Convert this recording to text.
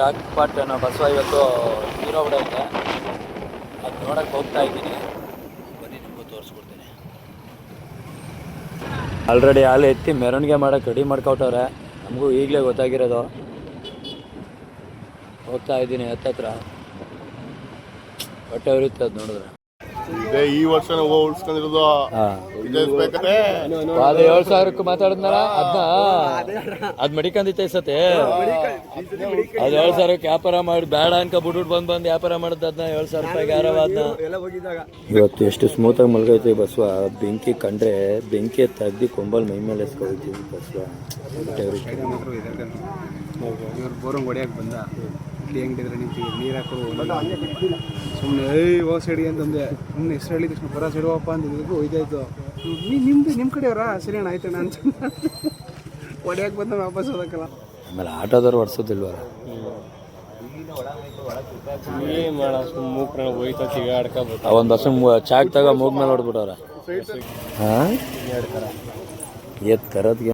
ರಾಕ್ಪಾಟ್ ಅನ್ನೋ ಬಸವ ಇವತ್ತು ಹೀರೋ ಇದೆ. ಅದು ನೋಡಕ್ಕೆ ಹೋಗ್ತಾ ಇದ್ದೀನಿ. ಬನ್ನಿ, ನಿಮಗೂ ತೋರಿಸ್ಕೊಡ್ತೀನಿ. ಆಲ್ರೆಡಿ ಹಾಲು ಎತ್ತಿ ಮೆರವಣಿಗೆ ಮಾಡೋಕ್ಕೆ ರೆಡಿ ಮಾಡ್ಕೊಟ್ಟವ್ರೆ. ನಮಗೂ ಈಗಲೇ ಗೊತ್ತಾಗಿರೋದು. ಹೋಗ್ತಾ ಇದ್ದೀನಿ ಹತ್ತತ್ರ ಹೊಟ್ಟೆ ಉರಿಯುತ್ತೆ ಅದು ನೋಡಿದ್ರೆ. ಇದೇ ಈ ವರ್ಷ ಉಳ್ಸ್ಕೊಂಡಿರೋದು ಹಾಂ. ವಿಜಯಿಸ್ಬೇಕಾದ್ರೆ ಅದು ಏಳು ಸಾವಿರಕ್ಕೆ ಮಾತಾಡಿದ್ನಲ್ಲ ಅದನ್ನ ಅದ್ ಮಡಿಕಂದಿತ್ತೆ ಸತೆ. ಅದು ಏಳು ಸಾವಿರಕ್ಕೆ ವ್ಯಾಪಾರ ಮಾಡಿ ಬೇಡ ಅನ್ಕ ಬಿಟ್ಬಿಟ್ಟು ಬಂದ್ ಬಂದ್ ವ್ಯಾಪಾರ ಮಾಡಿದ್ ಅದ್ನ ಏಳ್ ಸಾವಿರ ರೂಪಾಯಿ ಯಾರವ ಅದನ್ನ ಇವತ್ತು ಎಷ್ಟು ಸ್ಮೂತಾಗಿ ಮಲ್ಗೈತೆ ಬಸವ. ಬೆಂಕಿ ಕಂಡ್ರೆ ಬೆಂಕಿ ತಗ್ದಿ ಕೊಂಬಲ್ ಮೈ ಮೇಲೆ ಎಸ್ಕೊಳ್ತೀವಿ ಬಸವ. ಹೊಟ್ಟೆ ಉರಿಯುತ್ತೆ. ಇವ್ರು ಬೋರಂಗ್ ಹೊಡಿಯಕ್ಕೆ ಬಂದ. ಇಡ್ಲಿ ಅಂಗಡಿದ್ರೆ ನಿಂತಿದ್ದೀರಿ ನೀರು ಹಾಕೋ ಸುಮ್ಮನೆ ಏಯ್ ಓ ಸೈಡಿ ಅಂತಂದೆ ಸುಮ್ಮನೆ ಹೆಸರು ಹೇಳಿದ ತಕ್ಷಣ ಬರ ಸಿಡುವಪ್ಪ ಅಂದಿದ್ದಕ್ಕೂ ಒಯ್ದಾಯ್ತು ನೀ ನಿಮ್ಮದು ನಿಮ್ಮ ಕಡೆಯವರಾ ಸರಿ ಅಣ್ಣ ಆಯ್ತಣ್ಣ ನಾನು ಹೊಡೆಯಕ್ಕೆ ಬಂದ ವಾಪಸ್ ಹೋದಕ್ಕಲ್ಲ. ಆಮೇಲೆ ಆಟೋದವ್ರು ಹೊಡ್ಸೋದಿಲ್ವಲ್ಲ ಒಂದು ವರ್ಷ ಚಾಕ್ ತಗ ಮೂಗ್ ಮೇಲೆ ಹೊಡ್ಬಿಟ್ಟವ್ರ ಹಾಂ? ಎತ್ ಕರೋದ್ಗೆ